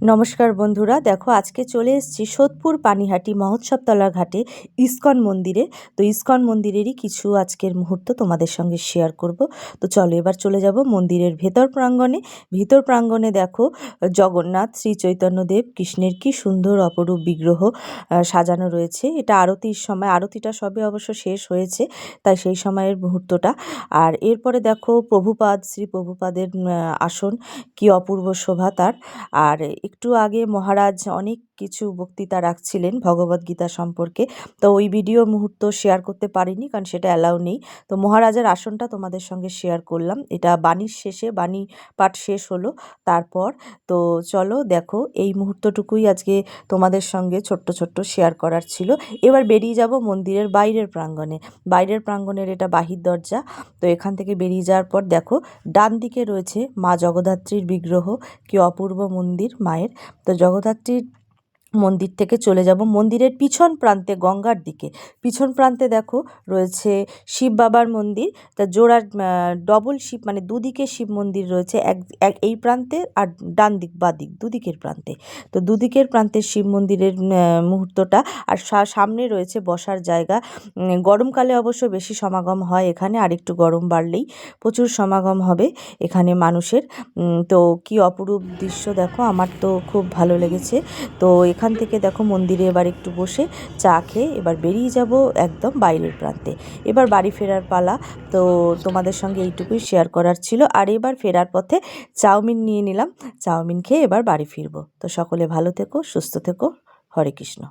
নমস্কার বন্ধুরা, দেখো আজকে চলে এসেছি সোদপুর পানিহাটি মহোৎসবতলা ঘাটে ইস্কন মন্দিরে। তো ইস্কন মন্দিরেরই কিছু আজকের মুহূর্ত তোমাদের সঙ্গে শেয়ার করব। তো চলো এবার চলে যাব মন্দিরের ভেতর প্রাঙ্গণে। ভিতর প্রাঙ্গণে দেখো জগন্নাথ, শ্রী চৈতন্যদেব, কৃষ্ণের কি সুন্দর অপরূপ বিগ্রহ সাজানো রয়েছে। এটা আরতির সময়, আরতিটা সবে অবশ্য শেষ হয়েছে, তাই সেই সময়ের মুহূর্তটা। আর এরপরে দেখো প্রভুপাদ, শ্রী প্রভুপাদের আসন, কি অপূর্ব শোভা তার। আর একটু আগে মহারাজ অনেক কিছু বক্তৃতা রাখছিলেন ভগবদ্গীতা সম্পর্কে। তো ওই ভিডিও মুহূর্ত শেয়ার করতে পারিনি কারণ সেটা অ্যালাউ নেই। তো মহারাজের আসনটা তোমাদের সঙ্গে শেয়ার করলাম। এটা বাণীর শেষে, বাণী পাঠ শেষ হলো। তারপর তো চলো দেখো, এই মুহূর্তটুকুই আজকে তোমাদের সঙ্গে ছোট্ট ছোট্ট শেয়ার করার ছিল। এবার বেরিয়ে যাব মন্দিরের বাইরের প্রাঙ্গণে। বাইরের প্রাঙ্গণের এটা বাহির দরজা। তো এখান থেকে বেরিয়ে যাওয়ার পর দেখো, ডান দিকে রয়েছে মা জগদ্ধাত্রীর বিগ্রহ। কি অপূর্ব মন্দির মায়ের। তো জগদ্ধাত্রীর মন্দির থেকে চলে যাব। মন্দিরের পিছন প্রান্তে, গঙ্গার দিকে। পিছন প্রান্তে দেখো রয়েছে শিব বাবার মন্দির। তা জোড়া ডবল শিব মানে দুদিকে শিব মন্দির রয়েছে। এক এক, এই প্রান্তে আর ডান দিক, বা দিক, দুদিকের প্রান্তে। তো দুদিকের প্রান্তে শিব মন্দিরের মুহূর্তটা। আর সামনে রয়েছে বসার জায়গা। গরমকালে অবশ্য বেশি সমাগম হয় এখানে, আর একটু গরম বাড়লেই প্রচুর সমাগম হবে এখানে মানুষের। তো কি অপরূপ দৃশ্য দেখো, আমার তো খুব ভালো লেগেছে। তো এখান থেকে দেখো মন্দিরে এবার একটু বসে চা খেয়ে এবার বেরিয়ে যাব একদম বাইরের প্রান্তে। এবার বাড়ি ফেরার পালা, তো তোমাদের সঙ্গে এইটুকুই শেয়ার করার ছিল। আর এবার ফেরার পথে চাউমিন নিয়ে নিলাম। চাউমিন খেয়ে এবার বাড়ি ফিরবো। তো সকলে ভালো থেকো, সুস্থ থেকো। হরে কৃষ্ণ।